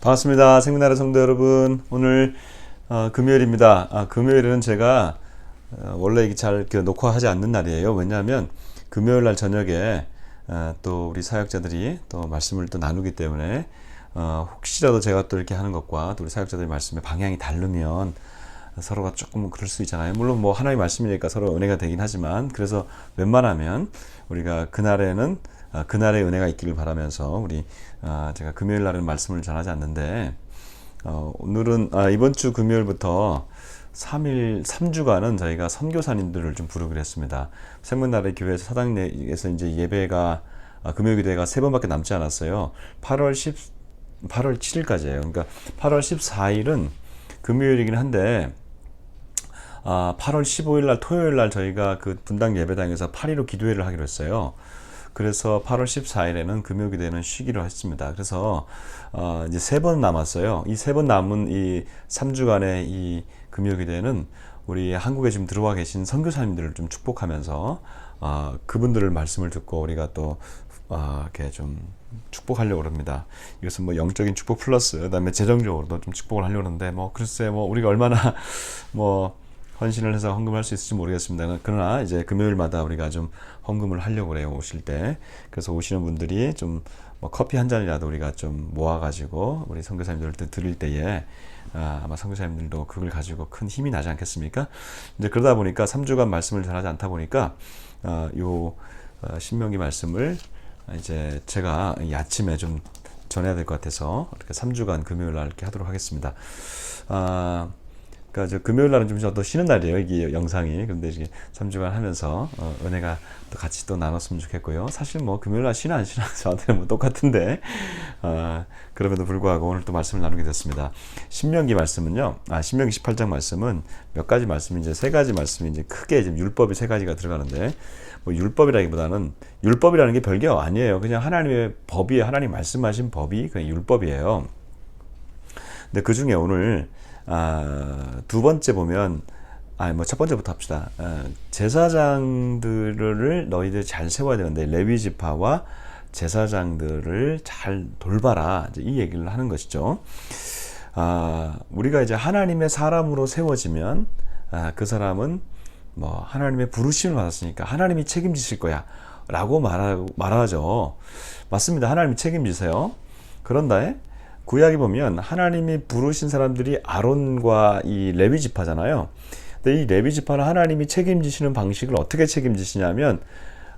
반갑습니다. 생민나라 성도 여러분. 오늘 어, 금요일입니다. 아, 금요일은 제가 어, 원래 이게 잘 녹화하지 않는 날이에요. 왜냐하면 금요일 날 저녁에 어, 또 우리 사역자들이 또 말씀을 또 나누기 때문에 어, 혹시라도 제가 또 이렇게 하는 것과 또 우리 사역자들의 말씀의 방향이 다르면 서로가 조금 그럴 수 있잖아요. 물론 뭐 하나의 말씀이니까 서로 은혜가 되긴 하지만 그래서 웬만하면 우리가 그날에는 아, 그날의 은혜가 있기를 바라면서 우리 아, 제가 금요일 날은 말씀을 전하지 않는데 어, 오늘은 아, 이번 주 금요일부터 3일 3주간은 저희가 선교사님들을 좀 부르기로 했습니다. 생문나라의 교회에서 사당에서 이제 예배가 아, 금요 기도회가 세 번밖에 남지 않았어요. 8월 10 8월 7일까지예요. 그러니까 8월 14일은 금요일이긴 한데 아, 8월 15일 날 토요일 날 저희가 그 분당 예배당에서 8.15 기도회를 하기로 했어요. 그래서 8월 14일에는 금요기대는 쉬기로 했습니다. 그래서 어, 이제 세 번 남았어요. 이 세 번 남은 이 3주간의 이 금요기대는 우리 한국에 지금 들어와 계신 선교사님들을 좀 축복하면서 어, 그분들을 말씀을 듣고 우리가 또 어, 이렇게 좀 축복하려고 합니다. 이것은 뭐 영적인 축복 플러스 그다음에 재정적으로도 좀 축복을 하려고 하는데 뭐 글쎄 뭐 우리가 얼마나 뭐 헌신을 해서 헌금할 수 있을지 모르겠습니다. 그러나 이제 금요일마다 우리가 좀 헌금을 하려고 그래요 오실 때. 그래서 오시는 분들이 좀 뭐 커피 한 잔이라도 우리가 좀 모아가지고 우리 선교사님들 드릴 때에 아, 아마 선교사님들도 그걸 가지고 큰 힘이 나지 않겠습니까? 이제 그러다 보니까 3주간 말씀을 전하지 않다 보니까 아, 요 어, 신명기 말씀을 이제 제가 이 아침에 좀 전해야 될 것 같아서 이렇게 3주간 금요일 날 이렇게 하도록 하겠습니다. 아, 그러니까 저 금요일 날은 좀더 쉬는 날이에요. 이게 영상이. 근데 이게 3주간 하면서 어, 은혜가 또 같이 또 나눴으면 좋겠고요. 사실 뭐 금요일 날 쉬나 안 쉬나 저한테는 뭐 똑같은데 어, 그럼에도 불구하고 오늘 또 말씀을 나누게 됐습니다. 신명기 말씀은요. 아 신명기 18장 말씀은 몇 가지 말씀이 이제 세 가지 말씀이 이제 크게 지금 율법이 세 가지가 들어가는데 뭐 율법이라기보다는 율법이라는 게 별게 아니에요. 그냥 하나님의 법이 하나님 말씀하신 법이 그냥 율법이에요. 근데 그 중에 오늘 아, 두 번째 보면 아니 뭐 첫 번째부터 합시다. 아, 제사장들을 너희들 잘 세워야 되는데 레위 지파와 제사장들을 잘 돌봐라. 이 얘기를 하는 것이죠. 아, 우리가 이제 하나님의 사람으로 세워지면 아, 그 사람은 뭐 하나님의 부르심을 받았으니까 하나님이 책임지실 거야라고 말하, 말하죠. 맞습니다. 하나님이 책임지세요. 그런데 구약에 보면 하나님이 부르신 사람들이 아론과 이 레위 지파잖아요. 근데 이 레위 지파는 하나님이 책임지시는 방식을 어떻게 책임지시냐면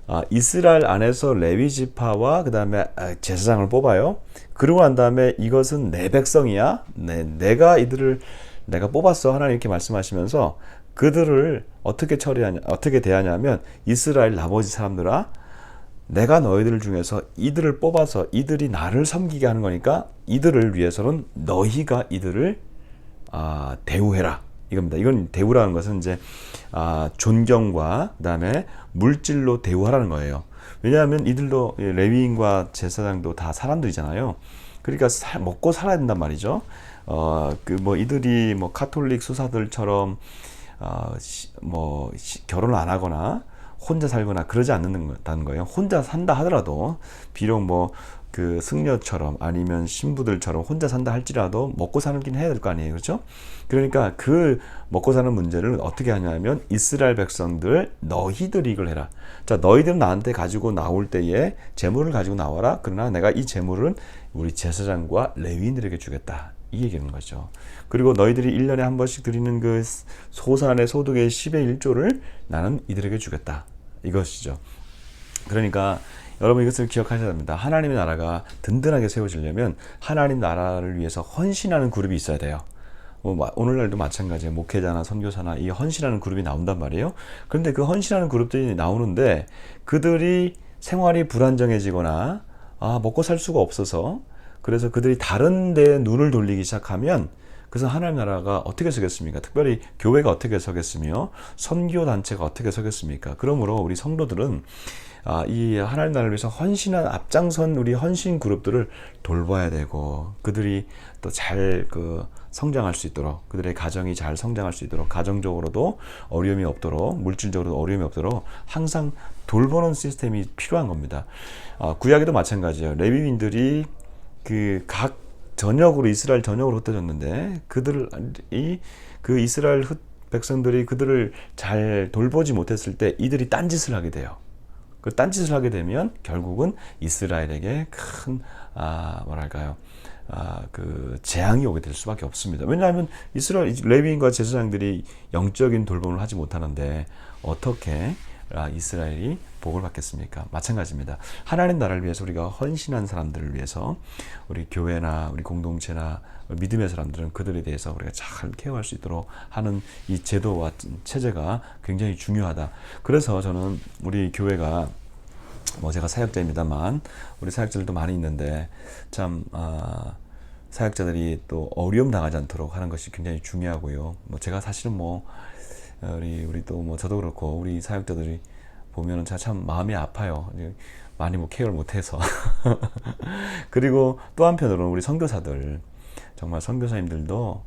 아, 이스라엘 안에서 레위 지파와 그 다음에 아, 제사장을 뽑아요. 그러고 난 다음에 이것은 내 백성이야. 내, 내가 이들을 내가 뽑았어. 하나님 이렇게 말씀하시면서 그들을 어떻게 처리하냐, 어떻게 대하냐면 이스라엘 나머지 사람들아, 내가 너희들 중에서 이들을 뽑아서 이들이 나를 섬기게 하는 거니까 이들을 위해서는 너희가 이들을 아, 대우해라. 이겁니다. 이건 대우라는 것은 이제 아, 존경과 그다음에 물질로 대우하라는 거예요. 왜냐하면 이들도 레위인과 제사장도 다 사람들이잖아요. 그러니까 사, 먹고 살아야 된단 말이죠. 어, 그 뭐 이들이 뭐 카톨릭 수사들처럼 어, 시, 뭐 시, 결혼을 안 하거나 혼자 살거나 그러지 않는다는 거예요. 혼자 산다 하더라도 비록 뭐 그 승려처럼 아니면 신부들처럼 혼자 산다 할지라도 먹고 사는 긴 해야 될 거 아니에요. 그렇죠? 그러니까 그 먹고 사는 문제를 어떻게 하냐면 이스라엘 백성들 너희들이 이걸 해라. 자, 너희들은 나한테 가지고 나올 때에 재물을 가지고 나와라. 그러나 내가 이 재물은 우리 제사장과 레위인들에게 주겠다. 이 얘기는 거죠. 그리고 너희들이 1년에 한 번씩 드리는 그 소산의 소득의 10의 1조를 나는 이들에게 주겠다. 이것이죠. 그러니까 여러분 이것을 기억하셔야 됩니다. 하나님의 나라가 든든하게 세워지려면 하나님 나라를 위해서 헌신하는 그룹이 있어야 돼요. 뭐 오늘날도 마찬가지예요. 목회자나 선교사나 이 헌신하는 그룹이 나온단 말이에요. 그런데 그 헌신하는 그룹들이 나오는데 그들이 생활이 불안정해지거나 아 먹고 살 수가 없어서 그래서 그들이 다른 데에 눈을 돌리기 시작하면 그래서 하나님 나라가 어떻게 서겠습니까? 특별히 교회가 어떻게 서겠으며 선교 단체가 어떻게 서겠습니까? 그러므로 우리 성도들은 아, 이 하나님 나라를 위해서 헌신한 앞장선 우리 헌신 그룹들을 돌봐야 되고 그들이 또 잘 그 성장할 수 있도록 그들의 가정이 잘 성장할 수 있도록 가정적으로도 어려움이 없도록 물질적으로도 어려움이 없도록 항상 돌보는 시스템이 필요한 겁니다. 아, 구약에도 마찬가지예요. 레위인들이 그 각 전역으로 이스라엘 전역으로 흩어졌는데 그들이 그 이스라엘 흩 백성들이 그들을 잘 돌보지 못했을 때 이들이 딴짓을 하게 돼요. 그 딴짓을 하게 되면 결국은 이스라엘에게 큰 아, 뭐랄까요? 아, 그 재앙이 오게 될 수밖에 없습니다. 왜냐하면 이스라엘 레위인과 제사장들이 영적인 돌봄을 하지 못하는데 어떻게 아, 이스라엘이 복을 받겠습니까? 마찬가지입니다. 하나님 나라를 위해서 우리가 헌신한 사람들을 위해서 우리 교회나 우리 공동체나 믿음의 사람들은 그들에 대해서 우리가 잘 케어할 수 있도록 하는 이 제도와 체제가 굉장히 중요하다. 그래서 저는 우리 교회가 뭐 제가 사역자입니다만 우리 사역자들도 많이 있는데 참 아, 사역자들이 또 어려움 당하지 않도록 하는 것이 굉장히 중요하고요. 뭐 제가 사실은 뭐 우리 우리 또 뭐 저도 그렇고 우리 사역자들이 보면은 참 마음이 아파요. 많이 뭐 케어를 못해서 그리고 또 한편으로는 우리 선교사들 정말 선교사님들도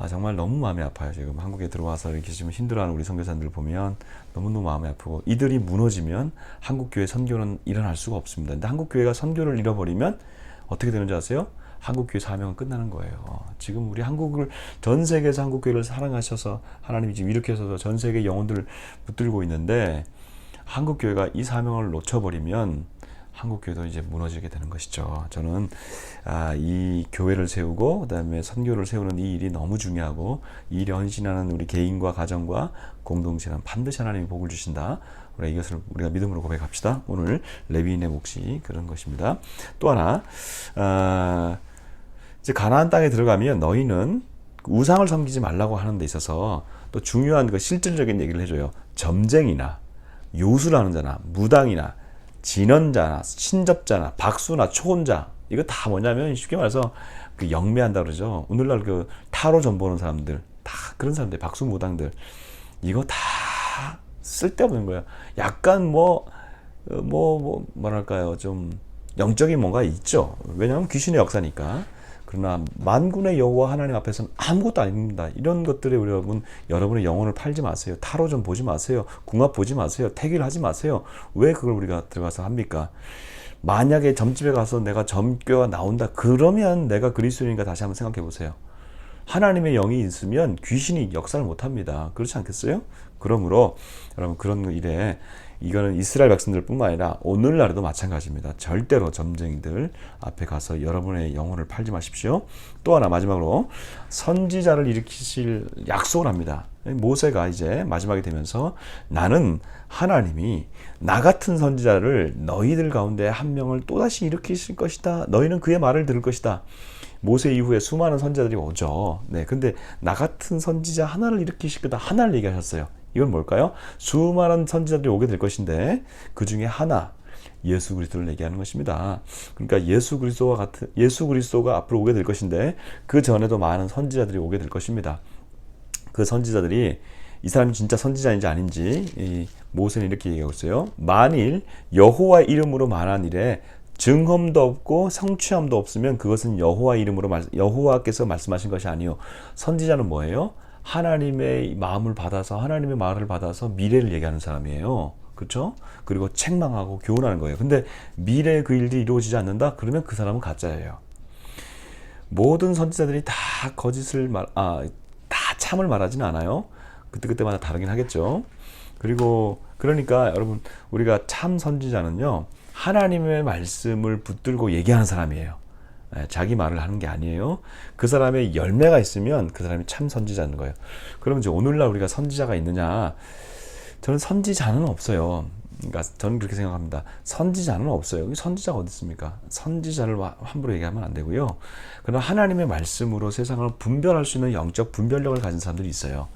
아, 정말 너무 마음이 아파요. 지금 한국에 들어와서 이렇게 지금 힘들어하는 우리 선교사님들 보면 너무너무 마음이 아프고 이들이 무너지면 한국 교회 선교는 일어날 수가 없습니다. 근데 한국 교회가 선교를 잃어버리면 어떻게 되는지 아세요? 한국교회 사명은 끝나는 거예요. 지금 우리 한국을 전 세계에서 한국교회를 사랑하셔서 하나님이 지금 이렇게 해서 전 세계 영혼들을 붙들고 있는데 한국교회가 이 사명을 놓쳐버리면 한국교회도 이제 무너지게 되는 것이죠. 저는 아, 이 교회를 세우고 그다음에 선교를 세우는 이 일이 너무 중요하고 이 일에 헌신하는 우리 개인과 가정과 공동체는 반드시 하나님이 복을 주신다. 우리 이것을 우리가 믿음으로 고백합시다. 오늘 레위인의 몫이 그런 것입니다. 또 하나 아, 이제 가나안 땅에 들어가면 너희는 우상을 섬기지 말라고 하는 데 있어서 또 중요한 그 실질적인 얘기를 해줘요. 점쟁이나 요술하는 자나 무당이나 진언자나 신접자나 박수나 초혼자 이거 다 뭐냐면 쉽게 말해서 그 영매한다 그러죠. 오늘날 그 타로 점 보는 사람들 다 그런 사람들 박수 무당들 이거 다 쓸데없는 거예요. 약간 뭐 뭐, 뭐, 뭐랄까요. 좀, 영적인 뭔가 있죠. 왜냐하면 귀신의 역사니까. 그러나 만군의 여호와 하나님 앞에서는 아무것도 아닙니다. 이런 것들에 여러분 여러분의 영혼을 팔지 마세요. 타로 좀 보지 마세요. 궁합 보지 마세요. 태기를 하지 마세요. 왜 그걸 우리가 들어가서 합니까? 만약에 점집에 가서 내가 점괘가 나온다 그러면 내가 그리스도인가 다시 한번 생각해 보세요. 하나님의 영이 있으면 귀신이 역사를 못 합니다. 그렇지 않겠어요? 그러므로 여러분 그런 일에 이거는 이스라엘 백성들뿐만 아니라 오늘날에도 마찬가지입니다. 절대로 점쟁이들 앞에 가서 여러분의 영혼을 팔지 마십시오. 또 하나 마지막으로 선지자를 일으키실 약속을 합니다. 모세가 이제 마지막이 되면서 나는 하나님이 나 같은 선지자를 너희들 가운데 한 명을 또다시 일으키실 것이다. 너희는 그의 말을 들을 것이다. 모세 이후에 수많은 선지자들이 오죠. 네, 근데 나 같은 선지자 하나를 일으키실 거다. 하나를 얘기하셨어요. 이건 뭘까요? 수많은 선지자들이 오게 될 것인데 그 중에 하나 예수 그리스도를 얘기하는 것입니다. 그러니까 예수 그리스도와 같은 예수 그리스도가 앞으로 오게 될 것인데 그 전에도 많은 선지자들이 오게 될 것입니다. 그 선지자들이 이 사람이 진짜 선지자인지 아닌지 이 모세는 이렇게 얘기하고 있어요. 만일 여호와 이름으로 말한 일에 증험도 없고 성취함도 없으면 그것은 여호와 이름으로 말, 여호와께서 말씀하신 것이 아니요. 선지자는 뭐예요? 하나님의 마음을 받아서 하나님의 말을 받아서 미래를 얘기하는 사람이에요. 그렇죠? 그리고 책망하고 교훈하는 거예요. 근데 미래의 그 일들이 이루어지지 않는다? 그러면 그 사람은 가짜예요. 모든 선지자들이 다 거짓을 말, 아, 다 참을 말하지는 않아요. 그때그때마다 다르긴 하겠죠. 그리고 그러니까 여러분 우리가 참 선지자는요. 하나님의 말씀을 붙들고 얘기하는 사람이에요. 예, 자기 말을 하는 게 아니에요. 그 사람의 열매가 있으면 그 사람이 참 선지자인 거예요. 그럼 이제 오늘날 우리가 선지자가 있느냐? 저는 선지자는 없어요. 그러니까 저는 그렇게 생각합니다. 선지자는 없어요. 선지자가 어디 있습니까? 선지자를 함부로 얘기하면 안 되고요. 그러나 하나님의 말씀으로 세상을 분별할 수 있는 영적 분별력을 가진 사람들이 있어요.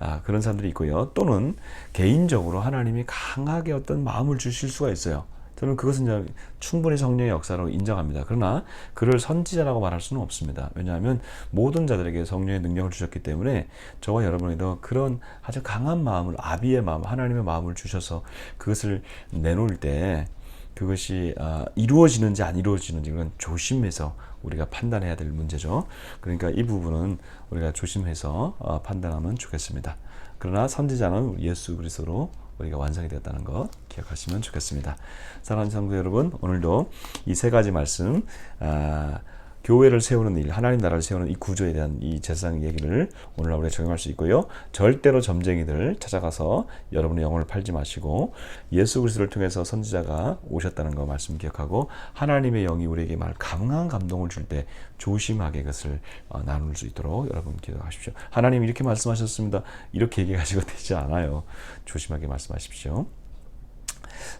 아, 그런 사람들이 있고요. 또는 개인적으로 하나님이 강하게 어떤 마음을 주실 수가 있어요. 저는 그것은 충분히 성령의 역사로 인정합니다. 그러나 그를 선지자라고 말할 수는 없습니다. 왜냐하면 모든 자들에게 성령의 능력을 주셨기 때문에 저와 여러분에도 그런 아주 강한 마음을 아비의 마음, 하나님의 마음을 주셔서 그것을 내놓을 때 그것이 아, 이루어지는지 안 이루어지는지 그건 조심해서 우리가 판단해야 될 문제죠. 그러니까 이 부분은 우리가 조심해서 어, 판단하면 좋겠습니다. 그러나 선지자는 예수 그리스도로 우리가 완성이 되었다는 것 기억하시면 좋겠습니다. 사랑하는 성도 여러분, 오늘도 이 세 가지 말씀 아, 교회를 세우는 일, 하나님 나라를 세우는 이 구조에 대한 이 제사장 얘기를 오늘 우리가 적용할 수 있고요. 절대로 점쟁이들 찾아가서 여러분의 영혼을 팔지 마시고 예수 그리스도를 통해서 선지자가 오셨다는 거 말씀 기억하고 하나님의 영이 우리에게 말 강한 감동을 줄 때 조심하게 그것을 어, 나눌 수 있도록 여러분 기도하십시오. 하나님 이렇게 말씀하셨습니다. 이렇게 얘기하시고 되지 않아요. 조심하게 말씀하십시오.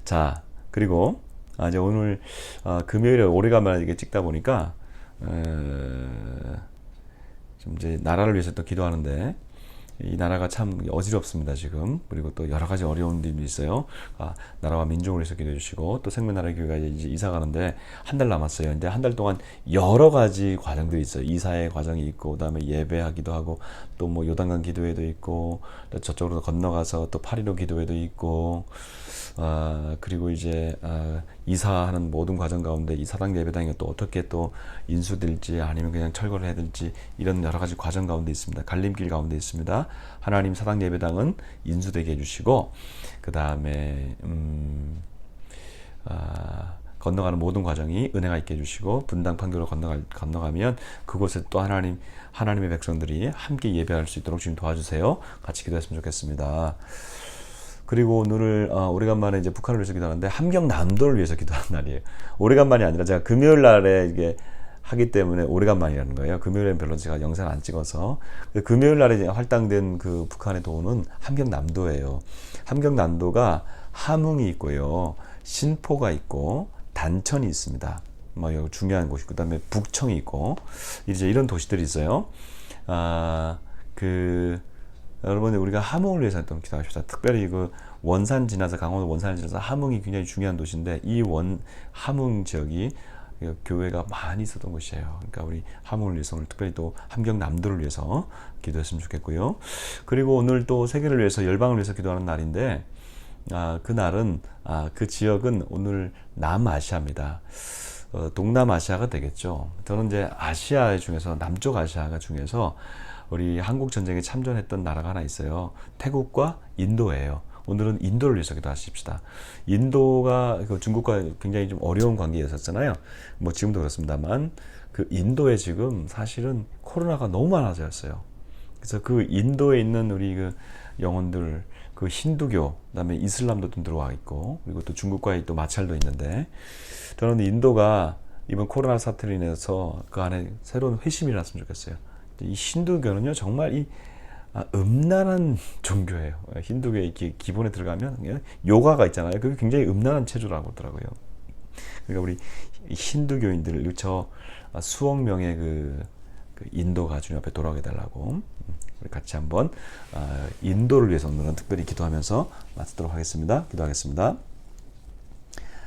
자, 그리고 아, 이제 오늘 어, 금요일에 오래간만에 이게 찍다 보니까 어, 좀 이제 나라를 위해서 또 기도하는데 이 나라가 참 어지럽습니다 지금 그리고 또 여러 가지 어려운 일이 있어요. 아, 나라와 민족을 위해서 기도해 주시고 또 생명나라 교회가 이제 이사 가는데 한 달 남았어요. 근데 한 달 동안 여러 가지 과정들이 있어요. 이사의 과정이 있고 그다음에 예배하기도 하고 또 뭐 요단강 기도회도 있고 또 저쪽으로 건너가서 또 파리로 기도회도 있고 아, 그리고 이제 아, 이사하는 모든 과정 가운데 이 사당 예배당이 또 어떻게 또 인수될지 아니면 그냥 철거를 해야 될지 이런 여러 가지 과정 가운데 있습니다. 갈림길 가운데 있습니다. 하나님 사당 예배당은 인수되게 해주시고 그 다음에 음, 아, 건너가는 모든 과정이 은혜가 있게 해주시고 분당 판교로 건너가, 건너가면 그곳에 또 하나님 하나님의 백성들이 함께 예배할 수 있도록 주님 도와주세요. 같이 기도했으면 좋겠습니다. 그리고 오늘을 어, 오래간만에 이제 북한을 위해서 기도하는데 함경 남도를 위해서 기도하는 날이에요. 오래간만이 아니라 제가 금요일 날에 이게 하기 때문에 오래간만이라는 거예요. 금요일엔 별로 제가 영상 안 찍어서 그 금요일 날에 활당된 그 북한의 도는 함경 남도예요. 함경 남도가 함흥이 있고요, 신포가 있고 단천이 있습니다. 뭐 여기 중요한 곳이 그다음에 북청이 있고 이제 이런 도시들이 있어요. 아 그 여러분 우리가 함흥을 위해서 또 기도하십시다. 특별히 그 원산 지나서 강원도 원산 지나서 함흥이 굉장히 중요한 도시인데 이 원 함흥 지역이 교회가 많이 있었던 곳이에요. 그러니까 우리 함흥을 위해서 오늘 특별히 또 함경 남도를 위해서 기도했으면 좋겠고요. 그리고 오늘 또 세계를 위해서 열방을 위해서 기도하는 날인데 아, 그 날은 아, 그 지역은 오늘 남아시아입니다. 어, 동남아시아가 되겠죠. 저는 이제 아시아 중에서 남쪽 아시아가 중에서 우리 한국 전쟁에 참전했던 나라가 하나 있어요. 태국과 인도예요. 오늘은 인도를 위해서 기도 하십시다. 인도가 그 중국과 굉장히 좀 어려운 관계였었잖아요. 뭐 지금도 그렇습니다만 그 인도에 지금 사실은 코로나가 너무 많아졌어요. 그래서 그 인도에 있는 우리 그 영혼들 그 힌두교 그다음에 이슬람도 좀 들어와 있고 그리고 또 중국과의 또 마찰도 있는데 저는 인도가 이번 코로나 사태로 인해서 그 안에 새로운 회심이 났으면 좋겠어요. 이 힌두교는요 정말 이 아, 음란한 종교예요. 힌두교의 기본에 들어가면 요가가 있잖아요. 그게 굉장히 음란한 체조라고 하더라고요. 그러니까 우리 힌두교인들 저 수억 명의 그, 그 인도 가 주님 앞에 돌아오게 달라고 우리 같이 한번 아, 인도를 위해서 오늘은 특별히 기도하면서 마치도록 하겠습니다. 기도하겠습니다.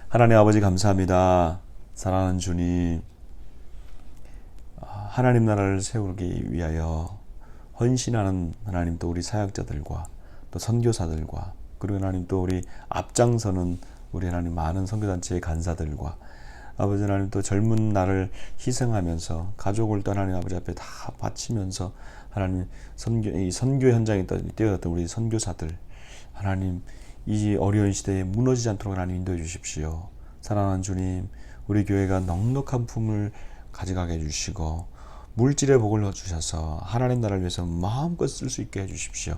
하나님 아버지 감사합니다. 사랑하는 주님. 하나님 나라를 세우기 위하여 헌신하는 하나님 또 우리 사역자들과 또 선교사들과 그리고 하나님 또 우리 앞장서는 우리 하나님 많은 선교단체의 간사들과 아버지 하나님 또 젊은 날을 희생하면서 가족을 또 하나님 아버지 앞에 다 바치면서 하나님 선교 이 선교 현장에 뛰어갔던 우리 선교사들 하나님 이 어려운 시대에 무너지지 않도록 하나님 인도해 주십시오. 사랑하는 주님, 우리 교회가 넉넉한 품을 가져가게 해주시고 물질의 복을 주셔서 하나님 나라를 위해서 마음껏 쓸 수 있게 해주십시오.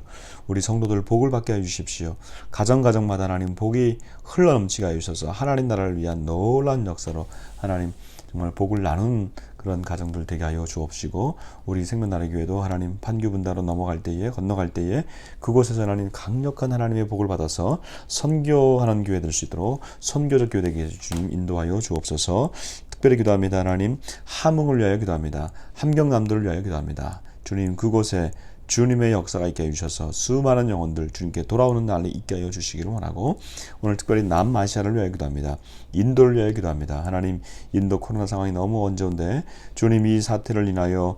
우리 성도들 복을 받게 해주십시오. 가정 가정마다 하나님 복이 흘러넘치게 해주셔서 하나님 나라를 위한 놀란 역사로 하나님 정말 복을 나눈 그런 가정들 되게 하여 주옵시고 우리 생명나라 교회도 하나님 판교 분다로 넘어갈 때에 건너갈 때에 그곳에서 하나님 강력한 하나님의 복을 받아서 선교하는 교회 될 수 있도록 선교적 교회 되게 주님 인도하여 주옵소서 특별히 기도합니다. 하나님 함흥을 위하여 기도합니다. 함경남도를 위하여 기도합니다. 주님 그곳에 주님의 역사가 있게 해주셔서 수많은 영혼들 주님께 돌아오는 날이 있게 하여 주시기를 원하고 오늘 특별히 남아시아를 위하여 기도합니다. 인도를 위하여 기도합니다. 하나님 인도 코로나 상황이 너무 언제온데 주님 이 사태를 인하여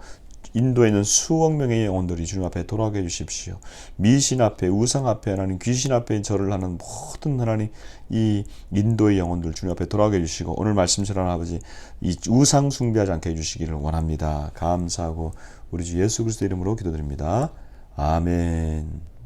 인도에 있는 수억 명의 영혼들이 주님 앞에 돌아오게 해주십시오. 미신 앞에, 우상 앞에, 하나님 귀신 앞에 절을 하는 모든 하나님 이 인도의 영혼들 주님 앞에 돌아오게 해주시고 오늘 말씀처럼 아버지 이 우상 숭배하지 않게 해주시기를 원합니다. 감사하고 우리 주 예수 그리스도 이름으로 기도드립니다. 아멘.